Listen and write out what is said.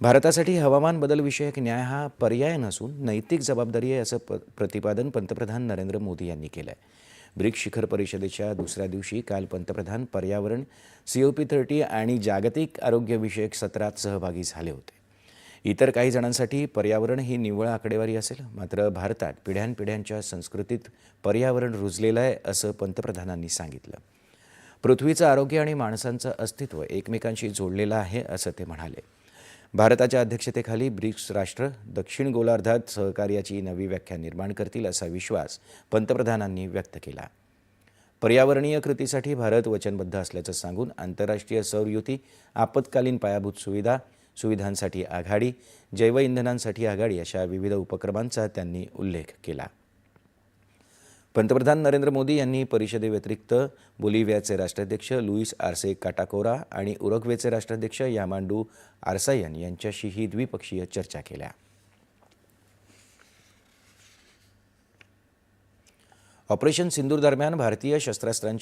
भारतासाठी हवामान बदलविषयक न्याय हा पर्याय नसून नैतिक जबाबदारी आहे असं प प्रतिपादन पंतप्रधान नरेंद्र मोदी यांनी केलं आहे ब्रिक्स शिखर परिषदेच्या दुसऱ्या दिवशी काल पंतप्रधान पर्यावरण सी ओ पी थर्टी आणि जागतिक आरोग्यविषयक सत्रात सहभागी झाले होते. इतर काही जणांसाठी पर्यावरण ही निव्वळ आकडेवारी असेल मात्र भारतात पिढ्यानपिढ्यांच्या संस्कृतीत पर्यावरण रुजलेलं आहे असं पंतप्रधानांनी सांगितलं. पृथ्वीचं आरोग्य आणि माणसांचं अस्तित्व एकमेकांशी जोडलेलं आहे असं ते म्हणाले. भारताच्या अध्यक्षतेखाली ब्रिक्स राष्ट्र दक्षिण गोलार्धात सहकार्याची नवी व्याख्या निर्माण करतील असा विश्वास पंतप्रधानांनी व्यक्त केला. पर्यावरणीय कृतीसाठी भारत वचनबद्ध असल्याचं सांगून आंतरराष्ट्रीय सौरयुती आपत्कालीन पायाभूत सुविधा सुविधांसाठी आघाडी जैवइंधनांसाठी आघाडी अशा विविध उपक्रमांचा त्यांनी उल्लेख केला. पंतप्रधान नरेंद्र मोदी यांनी परिषदेव्यतिरिक्त बोलिव्हियाचे राष्ट्राध्यक्ष लुईस आर्से काटाकोरा आणि उरुग्वेचे राष्ट्राध्यक्ष यामांडू आर्सायन यांच्याशीही द्विपक्षीय चर्चा केल्या. ऑपरेशन सिंदूर दरम्यान भारतीय शस्त्रास्त्रांची